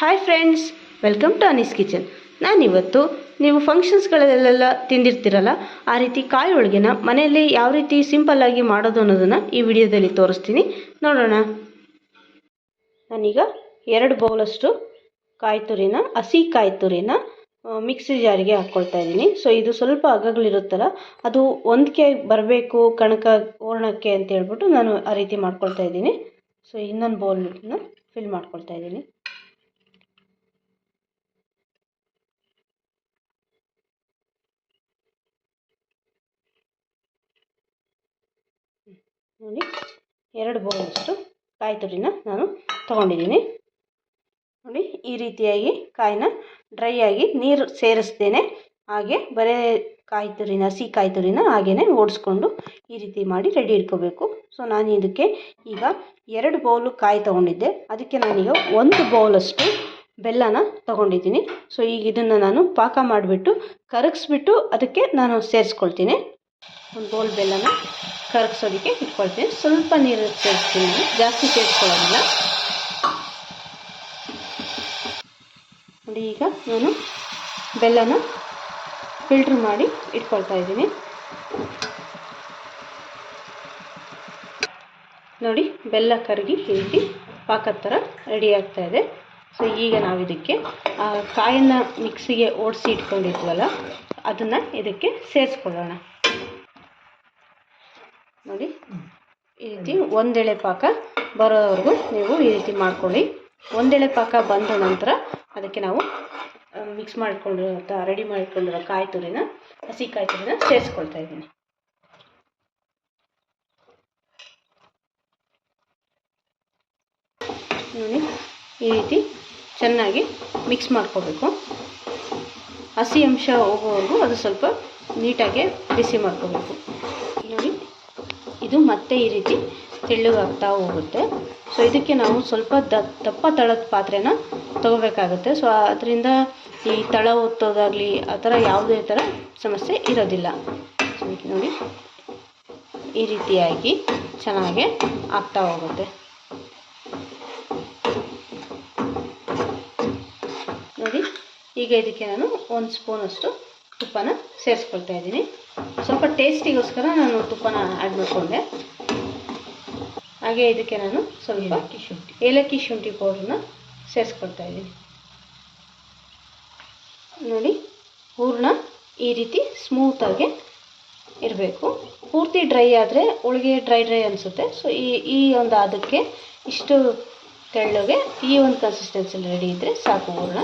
Hi friends welcome to Anees kitchen ನಾನಿವತ್ತು ನೀವು ಫಂಕ್ಷನ್ಸ್ಗಳಲ್ಲೆಲ್ಲ ತಿಂದಿರ್ತೀರಲ್ಲ, ಆ ರೀತಿ ಕಾಯಿ ಹೋಳಿಗೆನ ಮನೆಯಲ್ಲಿ ಯಾವ ರೀತಿ ಸಿಂಪಲ್ಲಾಗಿ ಮಾಡೋದು ಅನ್ನೋದನ್ನು ಈ ವಿಡಿಯೋದಲ್ಲಿ ತೋರಿಸ್ತೀನಿ. ನೋಡೋಣ. ನಾನೀಗ ಎರಡು ಬೌಲಷ್ಟು ಕಾಯಿ ತುರಿನ, ಹಸಿ ಕಾಯಿ ತುರಿನ ಮಿಕ್ಸಿ ಜಾರಿಗೆ ಹಾಕ್ಕೊಳ್ತಾ ಇದ್ದೀನಿ. ಸೊ ಇದು ಸ್ವಲ್ಪ ಅಗಗಳಿರುತ್ತಲ್ಲ, ಅದು ಒಂದಕ್ಕೆ ಬರಬೇಕು ಕಣಕ ಹೂರ್ಣಕ್ಕೆ ಅಂತ ಹೇಳ್ಬಿಟ್ಟು ನಾನು ಆ ರೀತಿ ಮಾಡ್ಕೊಳ್ತಾ ಇದ್ದೀನಿ. ಸೊ ಇನ್ನೊಂದು ಬೌಲ್ನ ಫಿಲ್ ಮಾಡ್ಕೊಳ್ತಾ ಇದ್ದೀನಿ. ನೋಡಿ, ಎರಡು ಬೌಲಷ್ಟು ಕಾಯಿ ತುರಿನ ನಾನು ತೊಗೊಂಡಿದ್ದೀನಿ. ನೋಡಿ, ಈ ರೀತಿಯಾಗಿ ಕಾಯಿನ ಡ್ರೈ ಆಗಿ ನೀರು ಸೇರಿಸ್ದೇನೆ ಹಾಗೆ ಬರೇ ಕಾಯಿ ತುರಿನ, ಹಸಿ ಕಾಯಿ ತುರಿನ ಹಾಗೇ ಓಡಿಸ್ಕೊಂಡು ಈ ರೀತಿ ಮಾಡಿ ರೆಡಿ ಇಟ್ಕೋಬೇಕು. ಸೊ, ನಾನು ಇದಕ್ಕೆ ಈಗ ಎರಡು ಬೌಲು ಕಾಯಿ ತೊಗೊಂಡಿದ್ದೆ. ಅದಕ್ಕೆ ನಾನೀಗ ಒಂದು ಬೌಲಷ್ಟು ಬೆಲ್ಲನ ತೊಗೊಂಡಿದ್ದೀನಿ. ಸೊ, ಈಗ ಇದನ್ನು ನಾನು ಪಾಕ ಮಾಡಿಬಿಟ್ಟು ಕರಗಿಸ್ಬಿಟ್ಟು ಅದಕ್ಕೆ ನಾನು ಸೇರಿಸ್ಕೊಳ್ತೀನಿ. ಒಂದು ಬೋಲ್ ಬೆಲ್ಲನ ಕರಗಿಸೋದಕ್ಕೆ ಇಟ್ಕೊಳ್ತೀನಿ. ಸ್ವಲ್ಪ ನೀರು ಸೇರಿಸ್ತೀನಿ ಜಾಸ್ತಿ ಸೇರಿಸ್ಕೊಳ್ಳೋದಿಲ್ಲ. ನೋಡಿ, ಈಗ ನಾನು ಬೆಲ್ಲನ ಫಿಲ್ಟ್ರ್ ಮಾಡಿ ಇಟ್ಕೊಳ್ತಾ ಇದ್ದೀನಿ. ನೋಡಿ, ಬೆಲ್ಲ ಕರಗಿ ಈ ಪಾಕದ ಥರ ರೆಡಿ ಆಗ್ತಾ ಇದೆ. ಸೊ, ಈಗ ನಾವು ಇದಕ್ಕೆ ಕಾಯನ್ನು ಮಿಕ್ಸಿಗೆ ಓಡಿಸಿ ಇಟ್ಕೊಂಡಿದ್ವಲ್ಲ, ಅದನ್ನು ಇದಕ್ಕೆ ಸೇರಿಸ್ಕೊಳ್ಳೋಣ. ನೋಡಿ. ಈ ರೀತಿ ಒಂದೆಳೆ ಪಾಕ ಬರೋವರೆಗೂ ನೀವು ಈ ರೀತಿ ಮಾಡ್ಕೊಳ್ಳಿ. ಒಂದೆಳೆ ಪಾಕ ಬಂದ ನಂತರ ಅದಕ್ಕೆ ನಾವು ಮಿಕ್ಸ್ ಮಾಡಿಕೊಂಡಿರೋ ರೆಡಿ ಮಾಡಿಕೊಂಡಿರೋ ಕಾಯಿ ತುರಿನ ಹಸಿ ಕಾಯಿ ತುರಿನ ಸೇರಿಸ್ಕೊಳ್ತಾ ಇದ್ದೀನಿ. ನೋಡಿ ಈ ರೀತಿ ಚೆನ್ನಾಗಿ ಮಿಕ್ಸ್ ಮಾಡ್ಕೋಬೇಕು. ಹಸಿ ಅಂಶ ಹೋಗೋವರೆಗೂ ಅದು ಸ್ವಲ್ಪ ನೀಟಾಗಿ ಬಿಸಿ ಮಾಡ್ಕೋಬೇಕು. ಇದು ಮತ್ತೆ ಈ ರೀತಿ ತೆಳ್ಳಗಾಗ್ತಾ ಹೋಗುತ್ತೆ. ಸೊ ಇದಕ್ಕೆ ನಾವು ಸ್ವಲ್ಪ ದಪ್ಪ ತಳದ ಪಾತ್ರೆನ ತಗೋಬೇಕಾಗುತ್ತೆ. ಸೊ ಅದರಿಂದ ಈ ತಳ ಒತ್ತೋದಾಗಲಿ, ಆ ಥರ ಯಾವುದೇ ಥರ ಸಮಸ್ಯೆ ಇರೋದಿಲ್ಲ. ನೋಡಿ, ಈ ರೀತಿಯಾಗಿ ಚೆನ್ನಾಗೆ ಆಗ್ತಾ ಹೋಗುತ್ತೆ. ನೋಡಿ, ಈಗ ಇದಕ್ಕೆ ನಾನು ಒಂದು ಸ್ಪೂನಷ್ಟು ತುಪ್ಪನ ಸೇರಿಸ್ಕೊಳ್ತಾ ಇದ್ದೀನಿ. ಸ್ವಲ್ಪ ಟೇಸ್ಟಿಗೋಸ್ಕರ ನಾನು ತುಪ್ಪನ ಆ್ಯಡ್ ಮಾಡಿಕೊಂಡೆ. ಹಾಗೆ ಇದಕ್ಕೆ ನಾನು ಸ್ವಲ್ಪ ಶುಂಠಿ. ಏಲಕ್ಕಿ ಶುಂಠಿ ಪೌಡ್ರನ್ನ ಸೇರಿಸ್ಕೊಳ್ತಾ ಇದ್ದೀನಿ. ನೋಡಿ ಹೂರಣ ಈ ರೀತಿ ಸ್ಮೂತಾಗಿ ಇರಬೇಕು. ಪೂರ್ತಿ ಡ್ರೈ ಆದರೆ ಹೋಳಿಗೆ ಡ್ರೈ ಡ್ರೈ ಅನಿಸುತ್ತೆ. ಸೊ ಈ ಈ ಒಂದು ಅದಕ್ಕೆ ಇಷ್ಟು ತೆಳ್ಳಗೆ ಈ ಒಂದು ಕನ್ಸಿಸ್ಟೆನ್ಸಿಲಿ ರೆಡಿ ಇದ್ದರೆ ಸಾಕು ಹೂರಣ.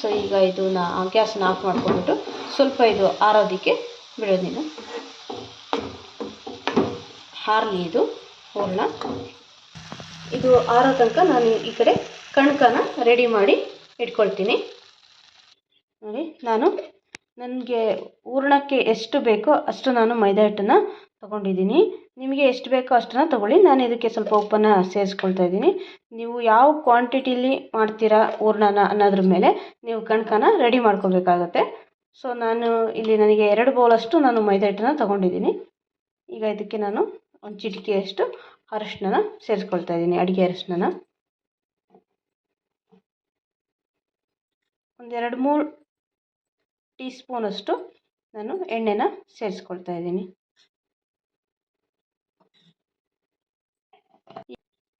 ಸೊ ಈಗ ಇದು ನಾ ಗ್ಯಾಸ್ನ ಆಫ್ ಮಾಡ್ಕೊಂಡ್ಬಿಟ್ಟು ಸ್ವಲ್ಪ ಇದು ಆರೋದಕ್ಕೆ ಬಿಡೋದಿಲ್ಲ. ಹಾರ್ಲಿ ಇದು, ಹೂರಣ. ಇದು ಆರೋ ತನಕ ನಾನು ಈ ಕಡೆ ಕಣ್ಕನ ರೆಡಿ ಮಾಡಿ ಇಟ್ಕೊಳ್ತೀನಿ. ನೋಡಿ, ನಾನು ನನಗೆ ಹೂರಣಕ್ಕೆ ಎಷ್ಟು ಬೇಕೋ ಅಷ್ಟು ನಾನು ಮೈದಾ ಹಿಟ್ಟನ್ನು ತೊಗೊಂಡಿದ್ದೀನಿ. ನಿಮಗೆ ಎಷ್ಟು ಬೇಕೋ ಅಷ್ಟನ್ನು ತೊಗೊಳ್ಳಿ. ನಾನು ಇದಕ್ಕೆ ಸ್ವಲ್ಪ ಉಪ್ಪನ್ನು ಸೇರಿಸ್ಕೊಳ್ತಾ ಇದ್ದೀನಿ. ನೀವು ಯಾವ ಕ್ವಾಂಟಿಟಿಲಿ ಮಾಡ್ತೀರಾ ಹೂರ್ಣನ ಅನ್ನೋದ್ರ ಮೇಲೆ ನೀವು ಕಣ್ಕನ ರೆಡಿ ಮಾಡ್ಕೋಬೇಕಾಗತ್ತೆ. ಸೊ ನಾನು ಇಲ್ಲಿ ನನಗೆ ಎರಡು ಬೌಲಷ್ಟು ನಾನು ಮೈದಾ ಹಿಟ್ಟನ್ನು ತೊಗೊಂಡಿದ್ದೀನಿ. ಈಗ ಇದಕ್ಕೆ ನಾನು ಒಂದು ಚಿಟಿಕೆಯಷ್ಟು ಅರಶಿನ ಸೇರಿಸ್ಕೊಳ್ತಾ ಇದ್ದೀನಿ, ಅಡುಗೆ ಅರಶಿನ ಒಂದೆರಡು ಮೂರು ಟೀ ಸ್ಪೂನಷ್ಟು ನಾನು ಎಣ್ಣೆನ ಸೇರಿಸ್ಕೊಳ್ತಾ ಇದ್ದೀನಿ.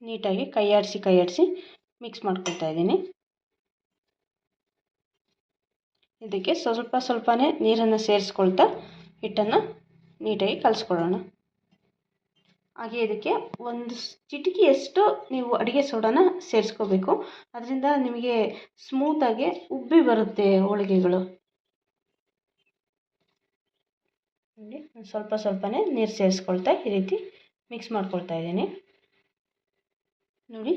ನೀಟಾಗಿ ಕೈಯಾಡಿಸಿ ಕೈಯಾಡಿಸಿ ಮಿಕ್ಸ್ ಮಾಡ್ಕೊಳ್ತಾ ಇದ್ದೀನಿ. ಇದಕ್ಕೆ ಸ್ವಲ್ಪ ಸ್ವಲ್ಪನೇ ನೀರನ್ನು ಸೇರಿಸ್ಕೊಳ್ತಾ ಹಿಟ್ಟನ್ನು ನೀಟಾಗಿ ಕಲಿಸ್ಕೊಳ್ಳೋಣ. ಹಾಗೆ ಇದಕ್ಕೆ ಒಂದು ಚಿಟಿಕೆಯಷ್ಟು ನೀವು ಅಡುಗೆ ಸೋಡಾನ ಸೇರಿಸ್ಕೋಬೇಕು, ಅದರಿಂದ ನಿಮಗೆ ಸ್ಮೂತಾಗಿ ಉಬ್ಬಿ ಬರುತ್ತೆ ಹೋಳಿಗೆಗಳು. ನೋಡಿ ಸ್ವಲ್ಪ ಸ್ವಲ್ಪನೇ ನೀರು ಸೇರಿಸ್ಕೊಳ್ತಾ ಈ ರೀತಿ ಮಿಕ್ಸ್ ಮಾಡ್ಕೊಳ್ತಾ ಇದ್ದೀನಿ. ನೋಡಿ,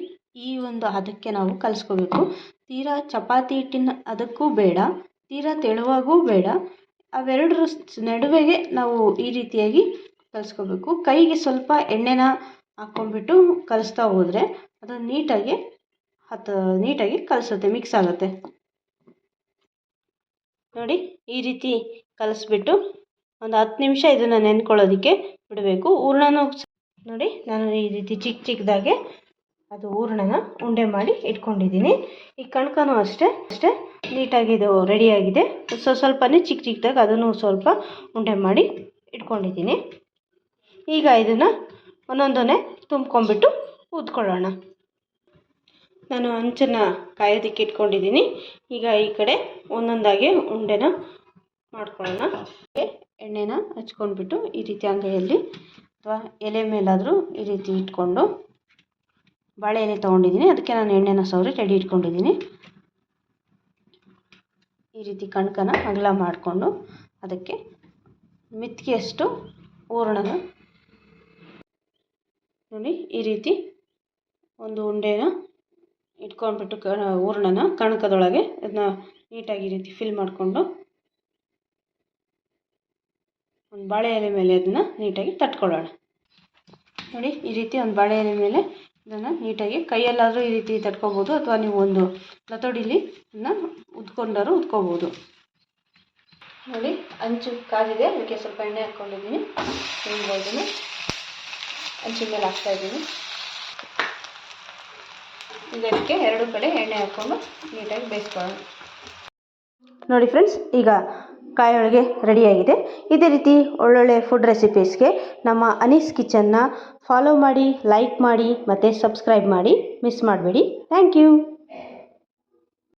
ಈ ಒಂದು ಅದಕ್ಕೆ ನಾವು ಕಲಿಸ್ಕೋಬೇಕು. ತೀರಾ ಚಪಾತಿ ಹಿಟ್ಟಿನ ಅದಕ್ಕೂ ಬೇಡ. ತೀರಾ ತೆಳುವಾಗೂ ಬೇಡ. ಅವೆರಡರ ನಡುವೆಗೆ ನಾವು ಈ ರೀತಿಯಾಗಿ ಕಲಿಸ್ಕೋಬೇಕು. ಕೈಗೆ ಸ್ವಲ್ಪ ಎಣ್ಣೆನ ಹಾಕ್ಕೊಂಡ್ಬಿಟ್ಟು ಕಲಿಸ್ತಾ ಹೋದರೆ ಅದು ನೀಟಾಗಿ ಹತ್ತು ನೀಟಾಗಿ ಕಲಿಸುತ್ತೆ ಮಿಕ್ಸ್ ಆಗುತ್ತೆ. ನೋಡಿ, ಈ ರೀತಿ ಕಲಿಸ್ಬಿಟ್ಟು ಒಂದು ಹತ್ತು ನಿಮಿಷ ಇದನ್ನು ನೆನ್ಕೊಳ್ಳೋದಕ್ಕೆ ಬಿಡಬೇಕು. ಹೂರ್ಣನೂ ನೋಡಿ, ನಾನು ಈ ರೀತಿ ಚಿಕ್ಕ ಚಿಕ್ಕದಾಗೆ ಅದು ಹೂರಣನ ಉಂಡೆ ಮಾಡಿ ಇಟ್ಕೊಂಡಿದ್ದೀನಿ. ಈ ಕಣಕನೂ ಅಷ್ಟೇ ಅಷ್ಟೇ ನೀಟಾಗಿ ಇದು ರೆಡಿಯಾಗಿದೆ ಸೊ ಸ್ವಲ್ಪನೇ ಚಿಕ್ಕ ಚಿಕ್ಕದಾಗಿ ಅದನ್ನು ಸ್ವಲ್ಪ ಉಂಡೆ ಮಾಡಿ ಇಟ್ಕೊಂಡಿದ್ದೀನಿ. ಈಗ ಇದನ್ನು ಒಂದೊಂದನ್ನೇ ತುಂಬ್ಕೊಂಡ್ಬಿಟ್ಟು ಊದ್ಕೊಳ್ಳೋಣ ನಾನು ಅಂಚನ್ನು ಕಾಯೋದಕ್ಕೆ ಇಟ್ಕೊಂಡಿದ್ದೀನಿ. ಈಗ ಈ ಕಡೆ ಒಂದೊಂದಾಗಿ ಉಂಡೆನ ಮಾಡ್ಕೊಳ್ಳೋಣ. ಎಣ್ಣೆನ ಹಚ್ಕೊಂಡ್ಬಿಟ್ಟು ಈ ರೀತಿ ಅಂಗೈಯಲ್ಲಿ ಅಥವಾ ಎಲೆ ಮೇಲಾದರೂ ಈ ರೀತಿ ಇಟ್ಕೊಂಡು ಬಾಳೆ ಎಲೆ ತೊಗೊಂಡಿದ್ದೀನಿ. ಅದಕ್ಕೆ ನಾನು ಎಣ್ಣೆನ ಸವರಿ ರೆಡಿ ಇಟ್ಕೊಂಡಿದ್ದೀನಿ. ಈ ರೀತಿ ಕಣಕನ ಅಗಲ ಮಾಡಿಕೊಂಡು ಅದಕ್ಕೆ ಮಿತ್ತಿಗೆಯಷ್ಟು ಹೂರಣನ ನೋಡಿ, ಈ ರೀತಿ ಒಂದು ಉಂಡೆನ ಇಟ್ಕೊಂಡ್ಬಿಟ್ಟು ಕ, ಹೂರಣನ ಕಣಕದೊಳಗೆ ಅದನ್ನ ನೀಟಾಗಿ ಈ ರೀತಿ ಫಿಲ್ ಮಾಡಿಕೊಂಡು ಒಂದು ಬಾಳೆ ಎಲೆ ಮೇಲೆ ಅದನ್ನು ನೀಟಾಗಿ ತಟ್ಕೊಳ್ಳೋಣ. ನೋಡಿ, ಈ ರೀತಿ ಒಂದು ಬಾಳೆ ಎಲೆ ಮೇಲೆ ಇದನ್ನು ನೀಟಾಗಿ ಕೈಯಲ್ಲಾದರೂ ಈ ರೀತಿ ತಟ್ಕೊಬೋದು, ಅಥವಾ ನೀವು ಒಂದು ಲತೋಡಿಲಿ ಇದನ್ನು ಉದ್ಕೊಂಡಾರು ಉದ್ಕೋಬೋದು. ನೋಡಿ, ಅಂಚು ಕಾದಿದೆ ಅದಕ್ಕೆ ಸ್ವಲ್ಪ ಎಣ್ಣೆ ಹಾಕ್ಕೊಂಡಿದ್ದೀನಿ. ಇದನ್ನು ಅಂಚಿನ ಮೇಲೆ ಹಾಕ್ತಾಯಿದ್ದೀನಿ ಇದಕ್ಕೆ ಎರಡು ಕಡೆ ಎಣ್ಣೆ ಹಾಕ್ಕೊಂಡು ನೀಟಾಗಿ ಬೇಯಿಸ್ಕೊಳ್ಳೋಣ. ನೋಡಿ ಫ್ರೆಂಡ್ಸ್ ಈಗ ಕಾಯಿ ಹೋಳಿಗೆ ರೆಡಿಯಾಗಿದೆ. ಇದೇ ರೀತಿ ಒಳ್ಳೊಳ್ಳೆ ಫುಡ್ ರೆಸಿಪೀಸ್ಗೆ ನಮ್ಮ ಅನೀಸ್ ಕಿಚನ್ನ ಫಾಲೋ ಮಾಡಿ ಲೈಕ್ ಮಾಡಿ ಮತ್ತು ಸಬ್ಸ್ಕ್ರೈಬ್ ಮಾಡಿ ಮಿಸ್ ಮಾಡಬೇಡಿ. Thank you